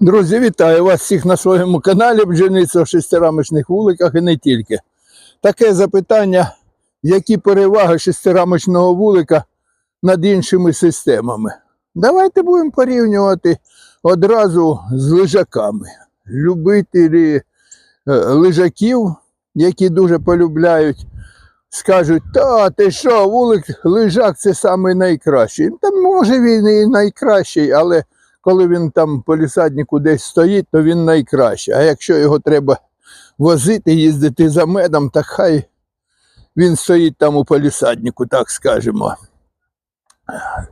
Друзі, вітаю вас всіх на своєму каналі Бджільництво в шестирамочних вуликах і не тільки. Таке запитання, які переваги шестирамочного вулика над іншими системами. Давайте будемо порівнювати одразу з лежаками. Любителі е, лежаків, які дуже полюбляють, скажуть, та ти що, вулик лежак це найкращий. Та може він і найкращий, але коли він там по лісаднику десь стоїть, то він найкращий. А якщо його треба возити, їздити за медом, так хай він стоїть там у полісаднику, так скажемо.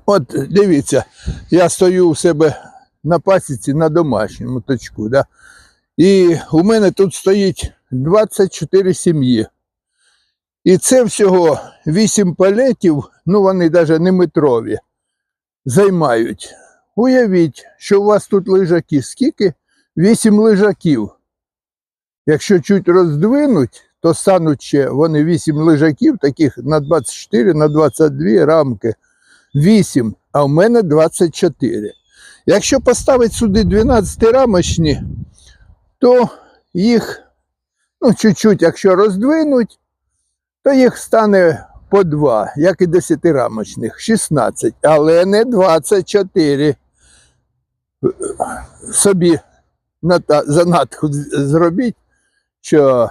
От дивіться, я стою у себе на пасіці на домашньому точку. Да? І у мене тут стоїть 24 сім'ї. І це всього 8 палетів, ну вони навіть не метрові, займають. Уявіть, що у вас тут лежаки. Скільки? Вісім лежаків. Якщо чуть роздвинуть, то стануть ще вони вісім лежаків, таких на 24, на 22 рамки. Вісім, а в мене 24. Якщо поставити сюди 12 рамочні, то їх, ну, чуть-чуть, якщо роздвинуть, то їх стане по два, як і 10 рамочних, 16, але не 24 собі занадку зробіть, що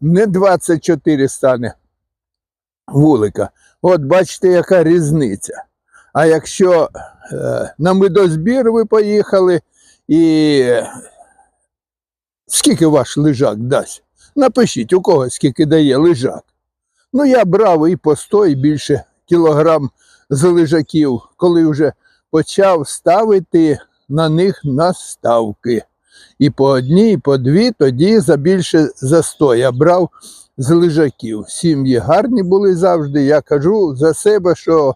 не 24 стане вулика. От бачите, яка різниця. А якщо е, на медозбір ви поїхали і скільки ваш лежак дасть? Напишіть, у кого скільки дає лежак. Ну, я брав і по 100, і більше кілограм з лежаків, коли вже почав ставити на них наставки. І по одній, і по дві, тоді за більше за 100 я брав з лежаків. Сім'ї гарні були завжди. Я кажу за себе, що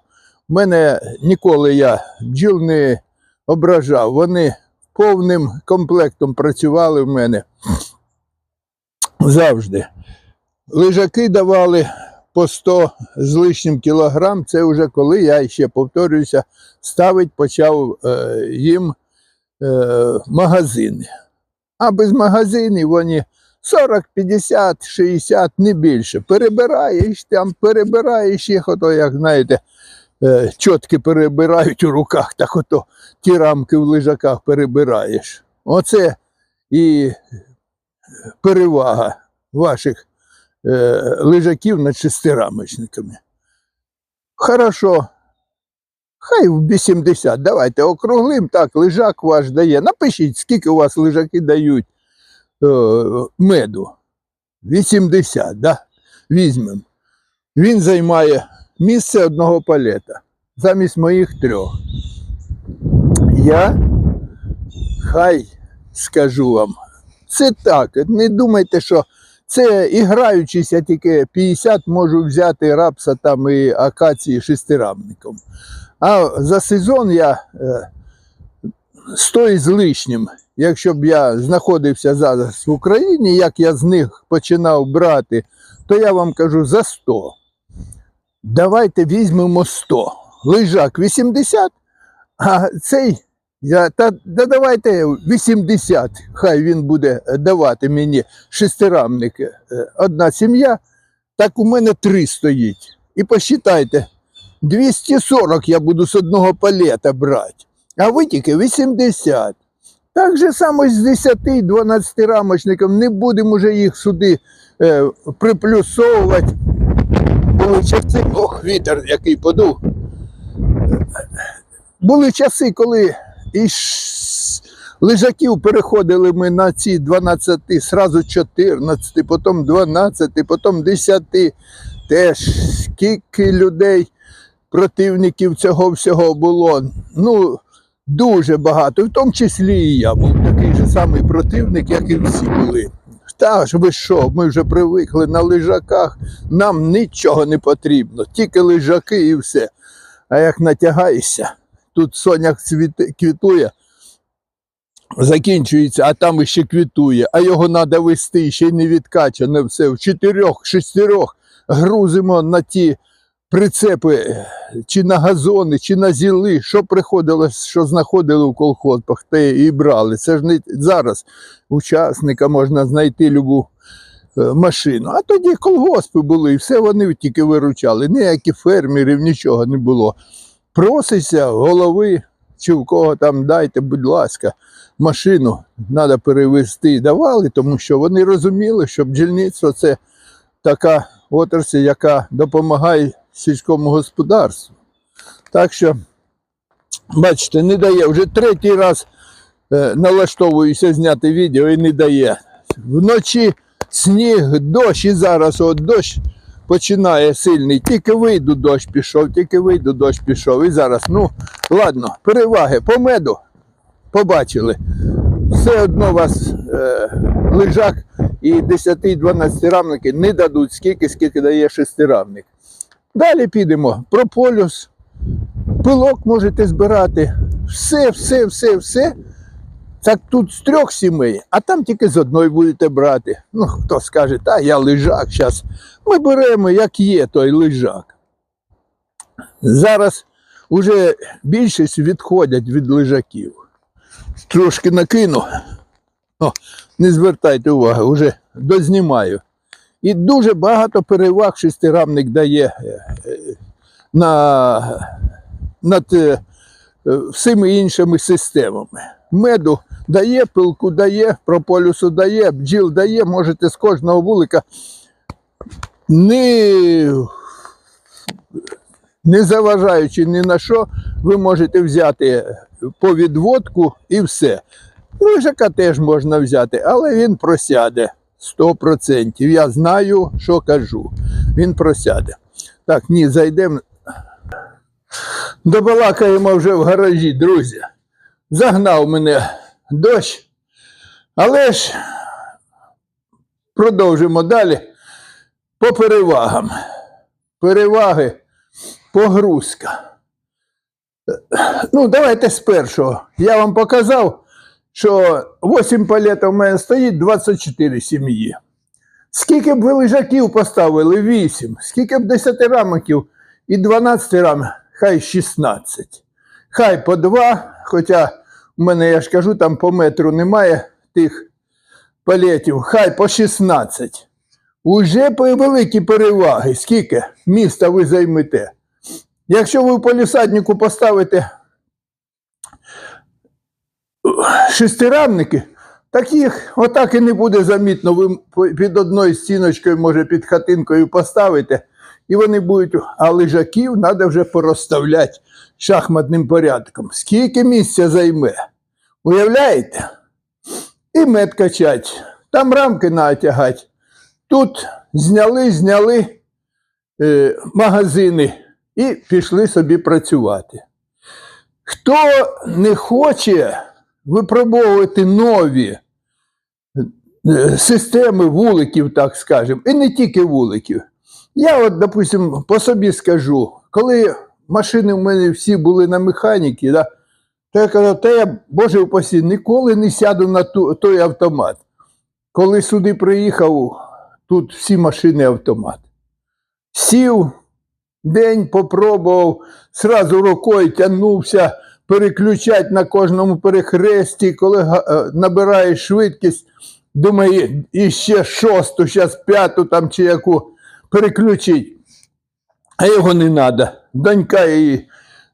в мене ніколи я бджіл не ображав. Вони повним комплектом працювали в мене завжди. Лежаки давали по 100 з лишнім кілограм. Це вже коли я ще повторююся, ставить почав е, їм е, магазини. А без магазинів вони 40, 50, 60, не більше. Перебираєш там, перебираєш їх, ото, як знаєте, е, чотки перебирають у руках, так ото ті рамки в лежаках перебираєш. Оце і перевага ваших лежаків над шестирамочниками. Хорошо. Хай в 80. Давайте округлим, так, лежак ваш дає. Напишіть, скільки у вас лежаки дають е, меду. 80, да? Візьмемо. Він займає місце одного палета замість моїх трьох. Я хай скажу вам. Це так. Не думайте, що це і граючись, я тільки 50 можу взяти рапса там і акації шестирамником. А за сезон я е, 100 із лишнім. Якщо б я знаходився зараз в Україні, як я з них починав брати, то я вам кажу за 100. Давайте візьмемо 100. Лежак 80, а цей, я, та, та давайте 80, хай він буде давати мені шестирамник. Е, Одна сім'я, так у мене три стоїть. І посчитайте, 240 я буду з одного палета брати, а ви тільки 80. Так же само з 10-12 рамочником не будемо вже їх сюди е, приплюсовувати. Були часи, ох, вітер який подув. Були часи, коли із лежаків переходили ми на ці 12, сразу 14, потім 12, потім 10. Теж скільки людей, противників цього всього було. Ну, дуже багато. В тому числі і я був такий же самий противник, як і всі були. Та ж ви що, ми вже привикли на лежаках, нам нічого не потрібно, тільки лежаки і все. А як натягаєшся, тут соняк квітує, закінчується, а там іще квітує, а його треба вести, ще й не відкачане все. В чотирьох, шестерьох грузимо на ті прицепи чи на газони, чи на зіли, що приходило, що знаходили в колхозах, те і брали. Це ж не зараз учасника можна знайти любу е, машину. А тоді колгоспи були, і все вони тільки виручали. Ніяких фермерів, нічого не було. Проситься голови, чи в кого там дайте, будь ласка, машину треба перевезти. Давали, тому що вони розуміли, що бджільництво це така отрасль, яка допомагає сільському господарству. Так що, бачите, не дає. Вже третій раз е, налаштовуюся зняти відео і не дає. Вночі сніг, дощ, і зараз от дощ починає сильний. Тільки вийду, дощ пішов, тільки вийду, дощ пішов. І зараз, ну, ладно, переваги по меду побачили. Все одно вас е, лежак і 10-12 рамники не дадуть скільки, скільки дає шестирамник. Далі підемо. Прополюс, пилок можете збирати. Все, все, все, все. Так тут з трьох сімей, а там тільки з одної будете брати. Ну, хто скаже, та я лежак зараз. Ми беремо, як є той лежак. Зараз уже більшість відходять від лежаків. Трошки накину. О, не звертайте уваги, вже дознімаю. І дуже багато переваг шестирамник дає е, е, на, над е, всіми іншими системами. Меду дає, пилку дає, прополюсу дає, бджіл дає, можете з кожного вулика не, не заважаючи ні на що, ви можете взяти по відводку і все. Лежака теж можна взяти, але він просяде 100%. Я знаю, що кажу. Він просяде. Так, ні, зайдемо. Добалакаємо вже в гаражі, друзі. Загнав мене дощ. Але ж продовжимо далі по перевагам. Переваги погрузка. Ну, давайте з першого. Я вам показав, що 8 палетів у мене стоїть 24 сім'ї. Скільки б ви лежаків поставили? 8. Скільки б 10 рамоків і 12 рам, хай 16. Хай по 2, хоча у мене, я ж кажу, там по метру немає тих палетів, хай по 16. Уже великі переваги. Скільки міста ви займете? Якщо ви в полісаднику поставите шестирамники, так їх отак і не буде замітно. Ви під одною стіночкою, може, під хатинкою поставите, і вони будуть, а лежаків треба вже порозставляти шахматним порядком. Скільки місця займе? Уявляєте? І мед качать, там рамки натягати. Тут зняли, зняли е, магазини і пішли собі працювати. Хто не хоче випробовувати нові е, системи вуликів, так скажемо, і не тільки вуликів. Я, от, допустим, по собі скажу, коли машини в мене всі були на механіки, да, то я казав, та я, Боже упасі, ніколи не сяду на ту, той автомат. Коли сюди приїхав, тут всі машини автомат. Сів, день попробував, сразу рукою тягнувся, переключати на кожному перехресті, коли е, набираєш швидкість, думає, і ще шосту, зараз п'яту там чи яку переключить. А його не треба. Донька і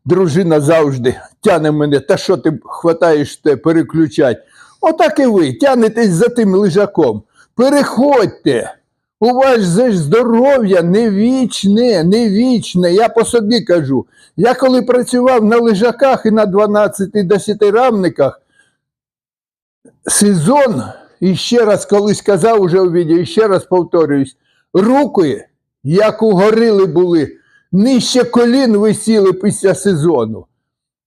дружина завжди тяне мене, та що ти хватаєш те переключать. Отак і ви тянетесь за тим лежаком. Переходьте. У вас же здоров'я не вічне, не вічне. Я по собі кажу. Я коли працював на лежаках і на 12-10 рамниках, сезон, і ще раз колись казав уже у відео, і ще раз повторююсь, руки, як угорили були, нижче колін висіли після сезону.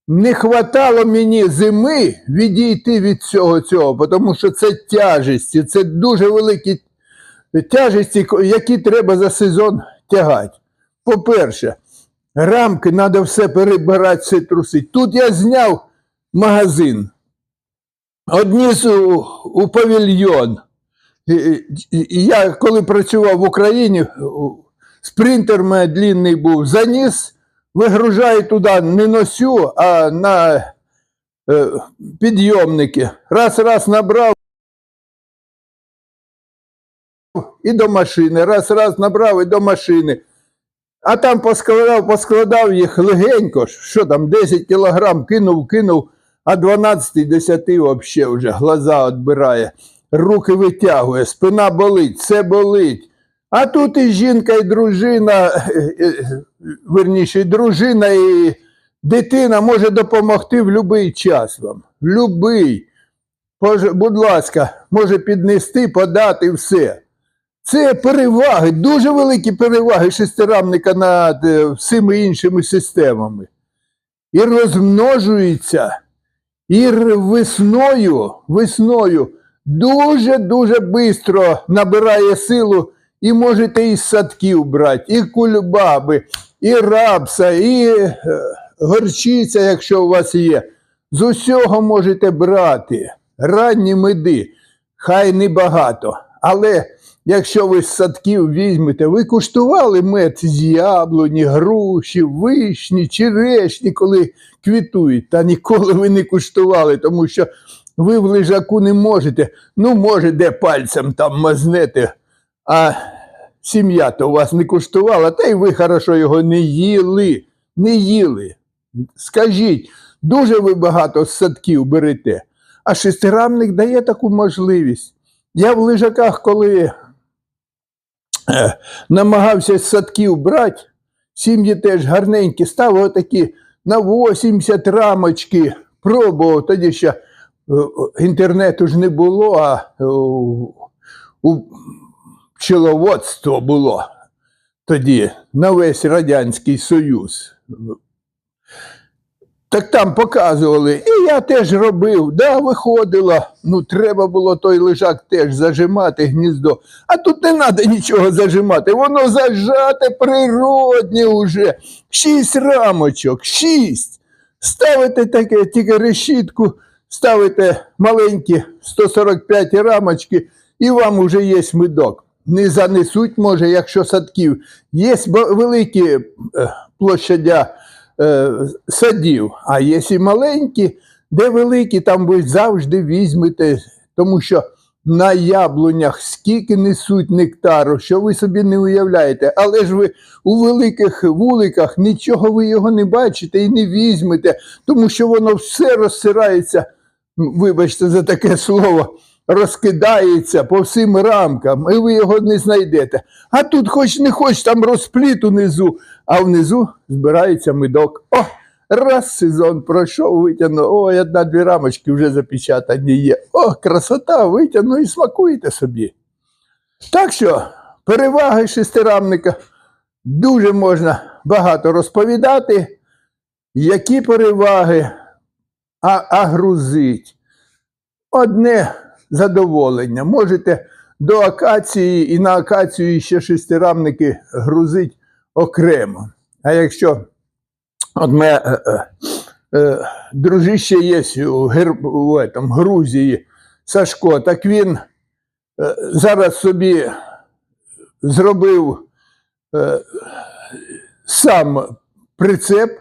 Не хватало мені зими відійти від цього цього, тому що це тяжесті, це дуже великі тяжесті, які треба за сезон тягати. По-перше, рамки треба все перебирати, все трусити. Тут я зняв магазин, одніс у, у павільйон. Я коли працював в Україні спринтер мене длінний був, заніс, вигружаю туди не носю, а на е, підйомники. Раз, раз набрав. І до машини, раз, раз набрав і до машини. А там поскладав, поскладав їх легенько, що там, 10 кілограм кинув, кинув, а 12 10 взагалі вже глаза відбирає, руки витягує, спина болить, все болить. А тут і жінка, і дружина, е, е, верніше, і дружина, і дитина може допомогти в будь-який час вам. В будь-який. Будь ласка, може піднести, подати все. Це переваги, дуже великі переваги шестирамника над е, всіми іншими системами. І розмножується, і весною, весною дуже-дуже швидко набирає силу, і можете із садків брати, і кульбаби, і рапса, і е, горчиця, якщо у вас є. З усього можете брати. Ранні меди, хай не багато. Але якщо ви з садків візьмете, ви куштували мед з яблуні, груші, вишні, черешні, коли квітують, та ніколи ви не куштували, тому що ви в лежаку не можете. Ну, може, де пальцем там мазнете, а сім'я то у вас не куштувала, та й ви хорошо його не їли, не їли. Скажіть, дуже ви багато садків берете, а шестирамник дає таку можливість. Я в лежаках, коли е, намагався садків брати, сім'ї теж гарненькі, ставив такі на 80 рамочки, пробував, тоді ще е, інтернету ж не було, а е, у пчеловодство було тоді на весь Радянський Союз. Так там показували, і я теж робив, да, виходило. Ну, треба було той лежак теж зажимати гніздо. А тут не треба нічого зажимати. Воно зажате природнє уже. Шість рамочок, шість. Ставите таке, тільки решітку, ставите маленькі 145 рамочки, і вам уже є медок. Не занесуть, може, якщо садків. Є великі е, площадя е, садів, а є і маленькі, де великі, там ви завжди візьмете, тому що на яблунях скільки несуть нектару, що ви собі не уявляєте. Але ж ви у великих вуликах нічого ви його не бачите і не візьмете, тому що воно все розсирається, вибачте за таке слово, розкидається по всім рамкам, і ви його не знайдете. А тут, хоч не хоч, там розпліт унизу, а внизу збирається медок. О, раз сезон пройшов, витягнув, ой, одна-дві рамочки вже запечатані є. О, красота, витягнув і смакуєте собі. Так що, переваги шестирамника дуже можна багато розповідати. Які переваги, а, а грузить. Одне задоволення. Можете до акації і на акацію ще шестирамники грузить окремо. А якщо от мене е, е, е, дружище є у, Гер... у этом, Грузії, Сашко, так він е, зараз собі зробив е, сам прицеп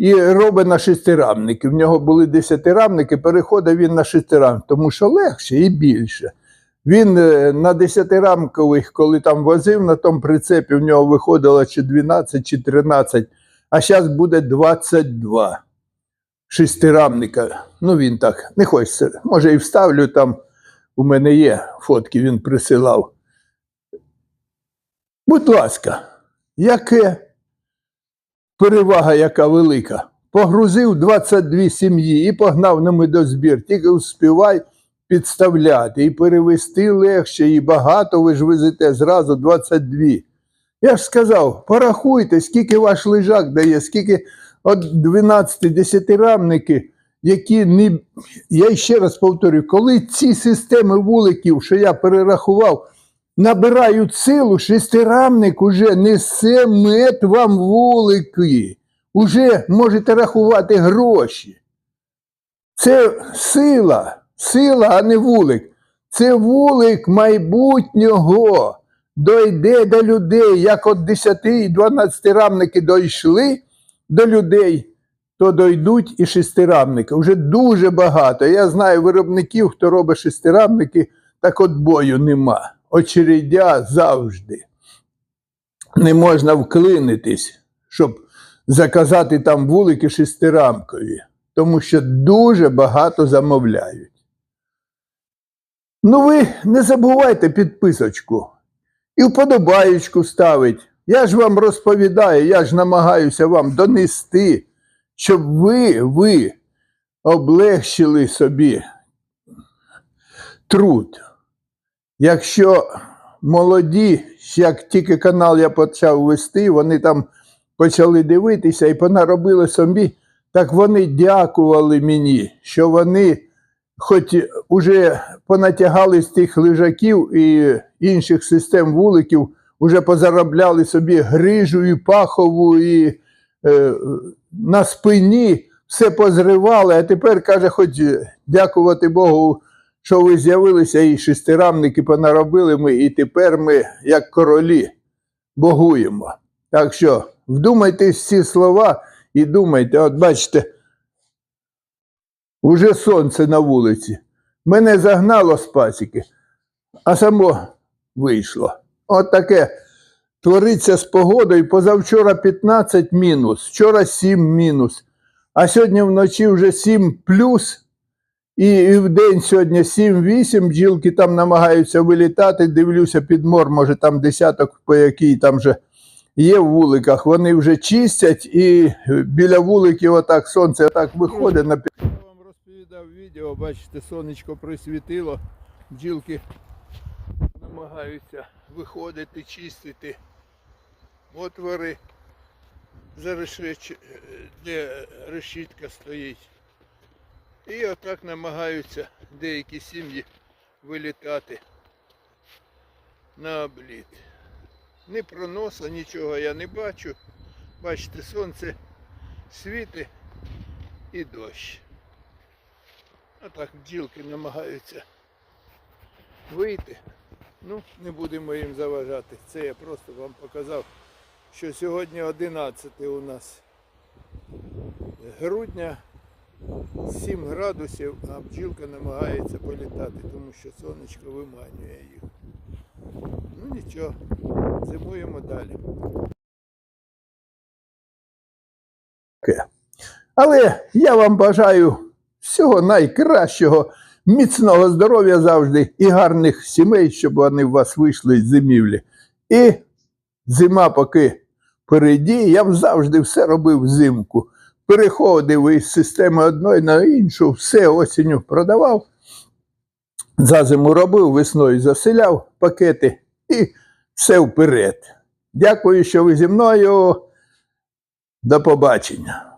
і робить на шестирамники. В нього були десятирамники, переходив він на шестирамник, тому що легше і більше. Він е, на десятирамкових, коли там возив на тому прицепі, в нього виходило чи 12, чи 13, а зараз буде 22 шестирамника. Ну він так, не хочеться. Може і вставлю там, у мене є фотки, він присилав. Будь ласка, яке перевага, яка велика. Погрузив 22 сім'ї і погнав на медозбір. Тільки успівай підставляти і перевести легше, і багато ви ж везете зразу 22. Я ж сказав, порахуйте, скільки ваш лежак дає, скільки от 12 десятирамники, які не. Я ще раз повторюю, коли ці системи вуликів, що я перерахував, набирають силу, шестирамник уже несе мед вам вулики. Уже можете рахувати гроші. Це сила, сила, а не вулик. Це вулик майбутнього. дойде до людей, як от 10 і 12 рамники дійшли до людей, то дойдуть і шестирамники. Вже дуже багато. Я знаю виробників, хто робить шестирамники, так от бою нема. Очередя завжди. Не можна вклинитись, щоб заказати там вулики шестирамкові, тому що дуже багато замовляють. Ну, ви не забувайте підписочку і вподобаєчку ставить. Я ж вам розповідаю, я ж намагаюся вам донести, щоб ви, ви облегшили собі труд. Якщо молоді, як тільки канал я почав вести, вони там почали дивитися і понаробили собі, так вони дякували мені, що вони хоч уже понатягали з тих лежаків і інших систем вуликів, уже позаробляли собі грижу і пахову, і е, на спині все позривали, а тепер каже, хоч дякувати Богу, що ви з'явилися, і шестирамники понаробили ми, і тепер ми, як королі, богуємо. Так що вдумайтесь ці слова і думайте, от бачите, Уже сонце на вулиці. Мене загнало з пасіки, а само вийшло. От таке твориться з погодою. Позавчора 15 мінус, вчора 7 мінус, а сьогодні вночі вже 7 плюс. І, в день сьогодні 7-8 бджілки там намагаються вилітати. Дивлюся під мор, може там десяток по якій там же є в вуликах. Вони вже чистять і біля вуликів отак сонце отак виходить на я вам розповідав відео, бачите, сонечко присвітило, бджілки намагаються виходити, чистити отвори, решеч- де решітка стоїть. І отак намагаються деякі сім'ї вилітати на обліт. Ні проноса, нічого я не бачу. Бачите, сонце світить і дощ. А так бджілки намагаються вийти. Ну, не будемо їм заважати. Це я просто вам показав, що сьогодні 11 у нас грудня, 7 градусів, а бджілка намагається політати, тому що сонечко виманює їх. Ну нічого, зимуємо далі. Але я вам бажаю всього найкращого, міцного здоров'я завжди і гарних сімей, щоб вони в вас вийшли з зимівлі. І зима поки впереді, я б завжди все робив взимку. Переходив із системи одної на іншу, все осінню продавав. За зиму робив, весною заселяв пакети і все вперед. Дякую, що ви зі мною. До побачення.